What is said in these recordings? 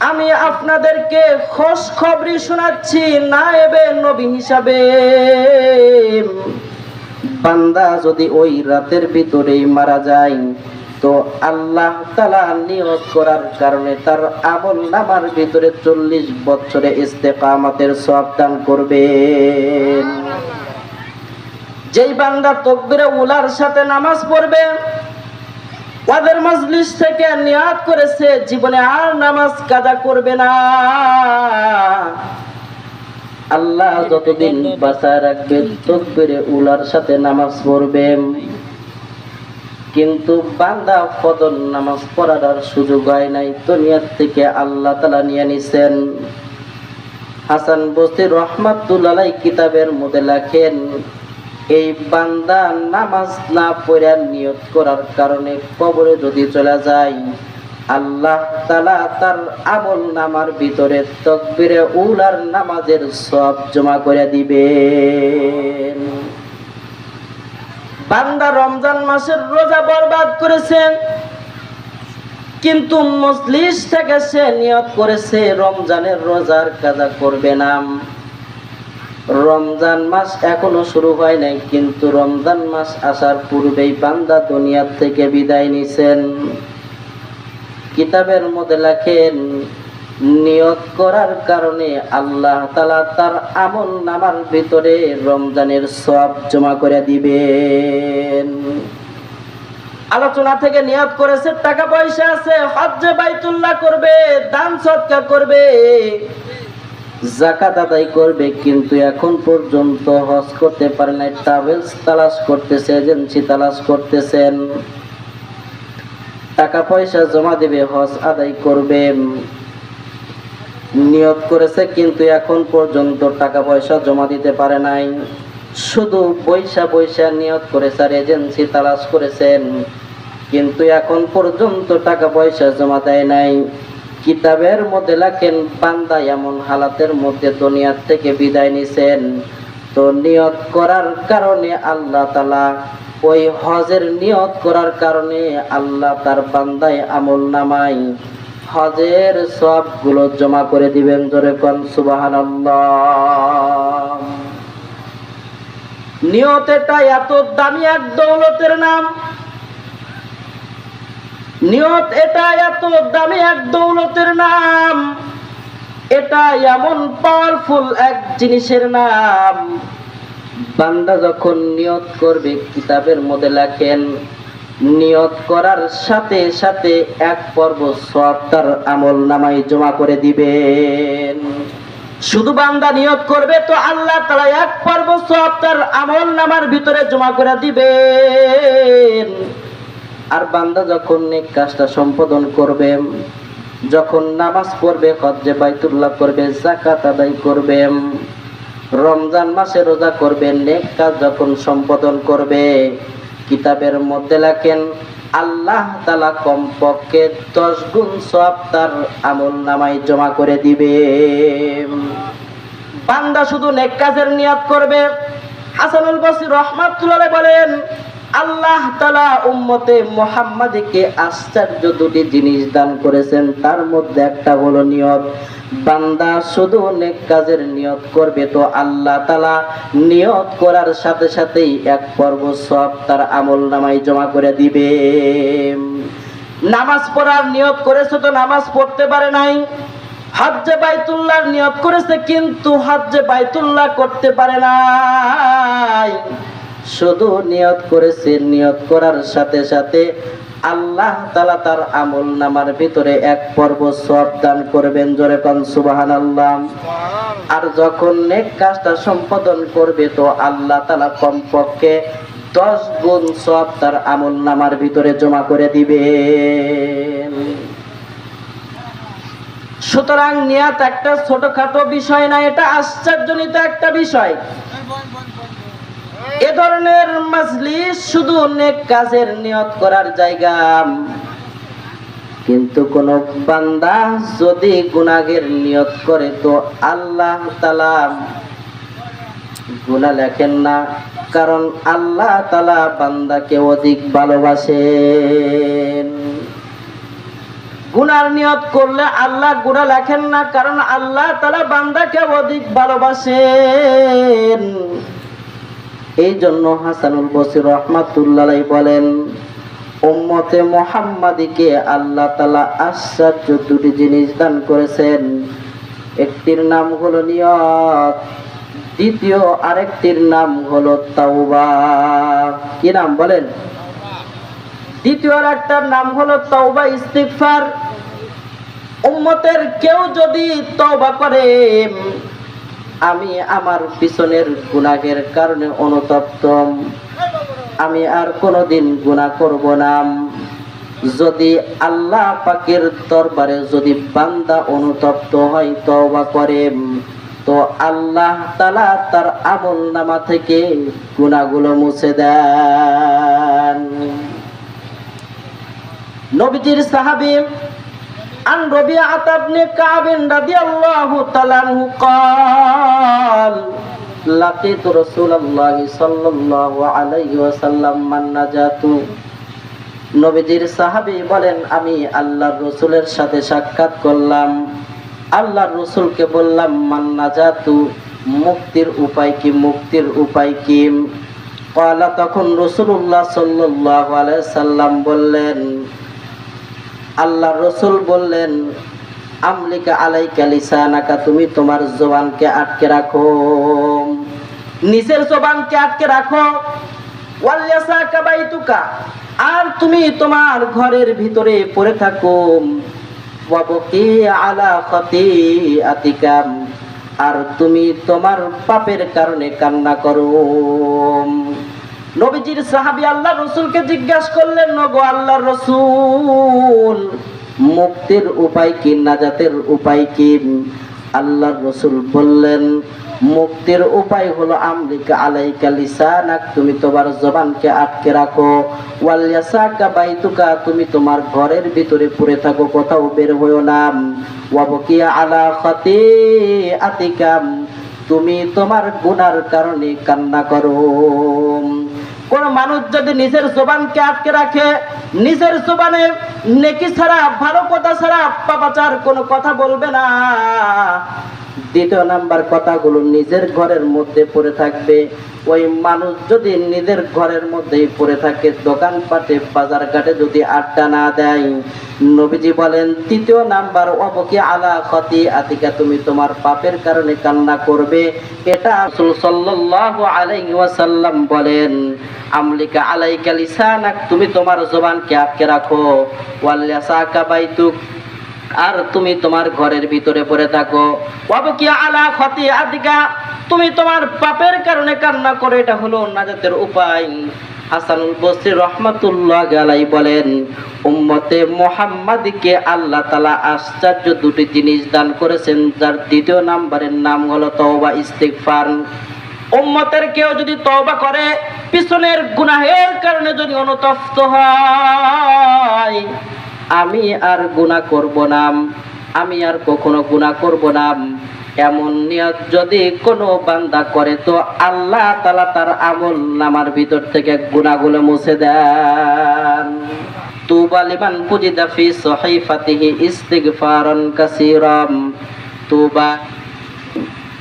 আমি আপনাদেরকে খোশ খবরি শোনাচ্ছি না এবে নবী হিসাবে। বান্দা যদি ওই রাতের ভিতরেই মারা যায়, তো আল্লাহ তালা নিয়ত করার কারণে তার আমল নামার ভিতরে চল্লিশ বছরে ইস্তেকামতের সব দান করবেন যেই বান্দা তকবিরে উলার সাথে নামাজ পড়বে ওদের মজলিস থেকে নিয়াত করেছে, জীবনে আর নামাজ কাজা করবে না। আল্লাহ যতদিন বাঁচায় রাখবে তকবিরে উলার সাথে নামাজ পড়বে কিন্তু বান্দা ফদল নামাজ পড়ার আর সুযোগ হয় নাই দুনিয়ার থেকে আল্লাহ তালা নিয়ে নিছেন। হাসান বস্তি রহমাতুল্লাহ কিতাবের মধ্যে লেখেন এই বান্দা নামাজ না পড়ে নিয়ত করার কারণে কবরে যদি চলে যায়, আল্লাহ তালা তার আমল নামার ভিতরে তকবিরে উলার নামাজের সব জমা করে দিবে বান্দা রমজান মাসের রোজা বরবাদ করেছেন কিন্তু মজলিস থেকে সে নিয়ত করেছে, রমজানের রোজার কাজা করবে না। রমজান মাস এখনও শুরু হয় নাই, কিন্তু রমজান মাস আসার পূর্বেই বান্দা দুনিয়ার থেকে বিদায় নিছেন। কিতাবের মধ্যে লেখেন, নিয়ত করার কারণে আল্লাহ তালা তার আমল নামার ভিতরে রমজানের সব জমা করে দিবেন। আলোচনা থেকে নিয়ত করেছে, টাকা পয়সা আছে, হজ্জে বাইতুল্লাহ করবে, দান সৎকার করবে। জাকাত আদায় করবে, কিন্তু এখন পর্যন্ত হজ করতে পারে নাই, ট্রাভেলস তালাশ করতেছে, এজেন্সি তালাশ করতেছেন। টাকা পয়সা জমা দেবে, হজ আদায় করবে, নিয়ত করেছে, কিন্তু এখন পর্যন্ত টাকা পয়সা জমা দিতে পারে নাই। শুধু পয়সা পয়সা নিয়ত করেছে আর এজেন্সি তালাশ করেছেন, কিন্তু এখন পর্যন্ত টাকা পয়সা জমা দেয় নাই। কিতাবের মধ্যে লেখেন, বান্দা এমন হালাতের মধ্যে দুনিয়ার থেকে বিদায় নিছেন। তো নিয়ত করার কারণে আল্লাহ তালা ওই হজের নিয়ত করার কারণে আল্লাহ তার বান্দায় আমল নামাই হজের সবগুলো জমা করে দিবেন জোরে কন সুবাহান নিয়ত এটা এত দামি এক দৌলতের নাম। নিয়ত এটা এত দামি এক দৌলতের নাম। এটা এমন পাওয়ারফুল এক জিনিসের নাম। বান্দা যখন নিয়ত করবে, কিতাবের মধ্যে লেখেন, নিয়ত করার সাথে সাথে এক পর্ব সব তার আমল নামাই জমা করে দিবেন। শুধু বান্দা নিয়ত করবে তো আল্লাহ তারা এক পর্ব সব তার আমল নামার ভিতরে জমা করে দিবেন। আর বান্দা যখন নেক কাজটা সম্পাদন করবে, যখন নামাজ পড়বে হজ্জে বাইতুল্লাহ করবে জাকাত আদায় করবে, রমজান মাসে রোজা করবে, নেক কাজ যখন সম্পাদন করবে, কিতাবের মধ্যে লেখেন, আল্লাহ তালা কমপক্ষে দশ গুণ সব তার আমল নামাই জমা করে দিবে। বান্দা শুধু নেক কাজের নিয়াত করবে। হাসানুল বসির রহমাতুল্লাহ বলেন আল্লাহ তালা উম্মতে মোহাম্মদকে আশ্চর্য দুটি জিনিস দান করেছেন। তার মধ্যে একটা হলো নিয়ত। বান্দা শুধু অনেক কাজের নিয়ত করবে তো আল্লাহ তালা নিয়ত করার সাথে সাথেই এক পর্ব সব তার আমল নামাই জমা করে দিবে। নামাজ পড়ার নিয়ত করেছে তো নামাজ পড়তে পারে নাই। হজ্জে বাইতুল্লাহর নিয়ত করেছে কিন্তু হজ্জে বাইতুল্লাহ করতে পারে নাই। শুধু নিয়ত করেছে নিয়ত করার সাথে সাথে আল্লাহ তালা তার আমল নামার ভিতরে এক পর্ব সব দান করবেন জোরে কন সুবাহান আল্লাহ আর যখন নেক কাজটা সম্পাদন করবে তো আল্লাহ তালা কমপক্ষে দশ গুণ সব তার আমল নামার ভিতরে জমা করে দিবে সুতরাং নিয়াত একটা ছোটখাটো বিষয় না এটা আশ্চর্যজনিত একটা বিষয়। এ ধরনের মাজলিস শুধু অনেক কাজের নিয়ত করার জায়গা। কিন্তু কোন বান্দা যদি গুনাহের নিয়ত করে তো আল্লাহ তালা গুনাহ লেখেন না, কারণ আল্লাহ তালা বান্দাকে অধিক ভালোবাসেন। গুনার নিয়ত করলে আল্লাহ গুনাহ লেখেন না, কারণ আল্লাহ তালা বান্দাকে অধিক ভালোবাসেন। এই জন্য হাসানুল বসির রহমাতুল্লাহ বলেন, উম্মতে মোহাম্মদীকে আল্লাহ তালা আশ্চর্য দুটি জিনিস দান করেছেন। একটির নাম হলো নিয়ত, দ্বিতীয় আরেকটির নাম হলো তাওবা। কি নাম বলেন? দ্বিতীয় আর একটার নাম হলো তওবা ইস্তিগফার। উম্মতের কেউ যদি তওবা করে আমি আমার পিছনের গুনাহের কারণে অনুতপ্ত। আমি আর কোনোদিন গুনাহ করব না। যদি আল্লাহ পাকের দরবারে যদি বান্দা অনুতপ্ত হয়, তওবা করে, তো আল্লাহ তালা তার আমল নামা থেকে গুণাগুলো মুছে দেন। নবীজির সাহাবী عن ربيعة بن كعب رضي الله تعالى عنه قال لقيت رسول الله صلى الله عليه وسلم من نجات নবীজির সাহাবী বলেন আমি আল্লাহর রসুলের সাথে সাক্ষাৎ করলাম আল্লাহর রসুলকে বললাম মান্নাজাতু মুক্তির উপায় কি মুক্তির উপায় কি কলা তখন রসুল্লাহ সাল্লাহ সাল্লাম বললেন আল্লাহ রসুল বললেন, আমলিকা আলাইকা লিসানাকা, তুমি তোমার জবানকে আটকে রাখো। নিজের জবানকে আটকে রাখো। আর তুমি তোমার ঘরের ভিতরে পড়ে থাকো। আর তুমি তোমার পাপের কারণে কান্না করো। নবীজির সাহাবী আল্লাহ রসুলকে জিজ্ঞাসা করলেন, নগো আল্লাহ রসুল, মুক্তির উপায় কি, নাজাতের উপায় কি? আল্লাহর রসুল বললেন, মুক্তির উপায় হলো আমলিকা আলাইকা লিসানাক, তুমি তোমার জবানকে আটকে রাখো। ওয়ালিয়াসাকা বাইতুকা, তুমি তোমার ঘরের ভিতরে পড়ে থাকো, কোথাও বের হইও না। ওয়াবকিয়া আলা খাতি আতিকাম তুমি তোমার গুনার কারণে কান্না করো। কোন মানুষ যদি নিজের জোবানকে আটকে রাখে, নিজের জোবানে নেকি ছাড়া, ভালো কথা ছাড়া পাপাচার কোনো কথা বলবে না। দ্বিতীয় নাম্বার কথাগুলো নিজের ঘরের মধ্যে পড়ে থাকবে। ওই মানুষ যদি নিজের ঘরের মধ্যেই পড়ে থাকে, দোকানপাটে বাজার ঘাটে যদি আড্ডা না দেয়, নবীজি বলেন, তৃতীয় নাম্বার, অবকি আলা ক্ষতি আতিকা, তুমি তোমার পাপের কারণে কান্না করবে। এটা সাল্লাল্লাহু আলাইহি ওয়াসাল্লাম বলেন, আমলিকা আলাইকা লিসানাক, তুমি তোমার জবানকে আটকে রাখো। ওয়াল্লাসাকা বাইতুক আর তুমি তোমার ঘরের ভিতরে পড়ে থাকো। ওয়াবকি আলা খতি আদিকা, তুমি তোমার পাপের কারণে কান্না করো, এটা হলো নাজাতের উপায়। হাসানুল বসরি রহমাতুল্লাহ আলাই বলেন, উম্মতে মোহাম্মদকে আল্লাহ তালা আশ্চর্য দুটি জিনিস দান করেছেন, যার দ্বিতীয় নাম্বারের নাম হলো তওবা ইস্তিগফার। উম্মতের কেউ যদি তওবা করে, পিছনের গুনাহের কারণে যদি অনুতপ্ত হয় আমি আর গুণা করব না। আমি আর কখনো গুণা করব না। এমন নিয়ত যদি কোনো বান্দা করে, তো আল্লাহ তালা তার আমল নামার ভিতর থেকে গুণাগুলো মুছে দেন। তুবালিমান পুজিদা ফি সহিফাতিহি ইস্তিগফারান কাসীরাম তুবা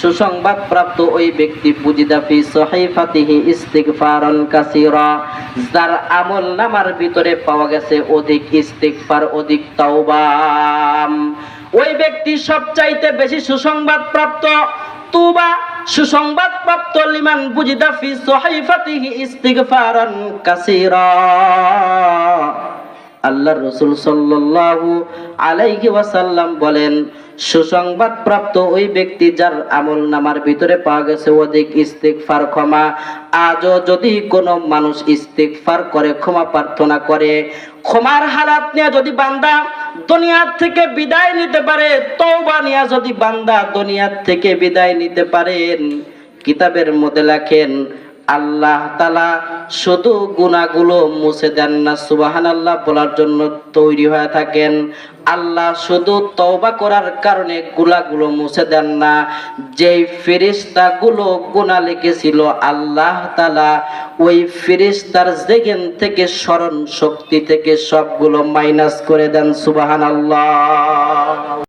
সুসংবাদ প্রাপ্ত ওই ব্যক্তি বুজিদা ফি সহিফাতিহি ইস্তিগফারান কাসীরা, যার আমল নামার ভিতরে পাওয়া গেছে অধিক ইস্তিগফার, অধিক তাওবা। ওই ব্যক্তি সবচাইতে বেশি সুসংবাদ প্রাপ্ত তুবা সুসংবাদ প্রাপ্ত লিমান বুজিদা ফি সহিফাতিহি ইস্তিগফারান কাসীরা। আল্লাহর রসুল সাল্লাল্লাহু আলাইহি ওয়াসাল্লাম বলেন, সুসংবাদ প্রাপ্ত ওই ব্যক্তি যার আমল নামার ভিতরে পাওয়া গেছে অধিক ইস্তিগফার ক্ষমা, আজও যদি কোনো মানুষ ইস্তিগফার করে, ক্ষমা প্রার্থনা করে, ক্ষমার হালাত নিয়ে যদি বান্দা দুনিয়ার থেকে বিদায় নিতে পারে, তওবা নিয়ে যদি বান্দা দুনিয়ার থেকে বিদায় নিতে পারেন, কিতাবের মধ্যে লেখেন আল্লাহ তালা শুধু গুণাগুলো মুছে দেন না সুবাহান আল্লাহ বলার জন্য তৈরি হয়ে থাকেন। আল্লাহ শুধু তওবা করার কারণে গুলাগুলো মুছে দেন না, যেই ফেরিস্তা গুলো গুণা লিখেছিল, আল্লাহ তালা ওই ফেরিস্তার জেগেন থেকে স্মরণ শক্তি থেকে সবগুলো মাইনাস করে দেন সুবাহান আল্লাহ